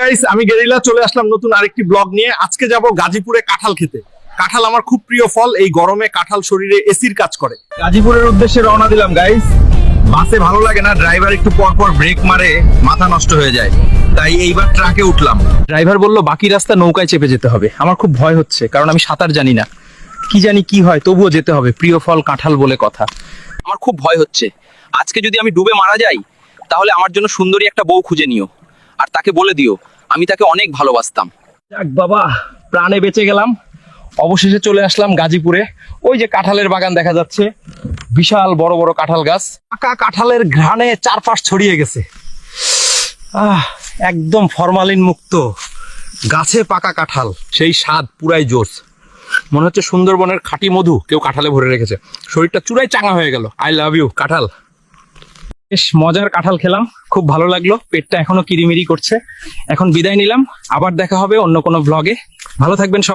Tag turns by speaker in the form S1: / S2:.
S1: Guys আমি guerrilla চলে আসলাম নতুন আরেকটি ব্লগ নিয়ে। আজকে যাব গাজীপুরে কাঁঠাল খেতে। কাঁঠাল আমার খুব প্রিয় ফল, এই গরমে কাঁঠাল শরীরে এসির কাজ করে। গাজীপুরের উদ্দেশ্যে রওনা দিলাম গাইস বাসে ভালো লাগে না ড্রাইভার একটু পর পর ব্রেক মারে, মাথা নষ্ট হয়ে যায়। তাই এইবার ট্রাকে উঠলাম।
S2: ড্রাইভার বলল, বাকি রাস্তা নৌকায় চেপে যেতে হবে। আমার খুব ভয় হচ্ছে, কারণ আমি সাঁতার জানি না। কি জানি কি হয়, তবুও যেতে হবে। প্রিয় ফল, কাঁঠাল বলে কথা। আমার খুব ভয় হচ্ছে। আজকে যদি আমি ডুবে মারা যাই, তাহলে আমার জন্য সুন্দরী একটা বউ খুঁজে নিও। আর তাকে বলে দিও, আমি তাকে অনেক ভালোবাসতাম। বাবা, প্রাণে বেঁচে গেলাম। অবশেষে চলে আসলাম গাজীপুরে। ওই যে কাঁঠালের বাগান দেখা যাচ্ছে। বিশাল বড় বড় কাঁঠাল গাছ। পাকা কাঁঠালের ঘ্রাণে চারপাশ ছড়িয়ে গেছে। আহ, একদম ফরমালিন মুক্ত। গাছে পাকা কাঁঠাল। সেই স্বাদ পুরাই জোস মনে হচ্ছে সুন্দরবনের খাঁটি মধু কেউ কাঁঠালে ভরে রেখেছে। শরীরটা চূড়াই চাঙা হয়ে গেল। আই লাভ ইউ কাঁঠাল। বেশ মজার কাঁঠাল খেলাম, খুব ভালো লাগল, পেটটা এখনও কিরিমিরি করছে। এখন বিদায় নিলাম, আবার দেখা হবে অন্য কোনো ব্লগে ভালো থাকবেন সবাই।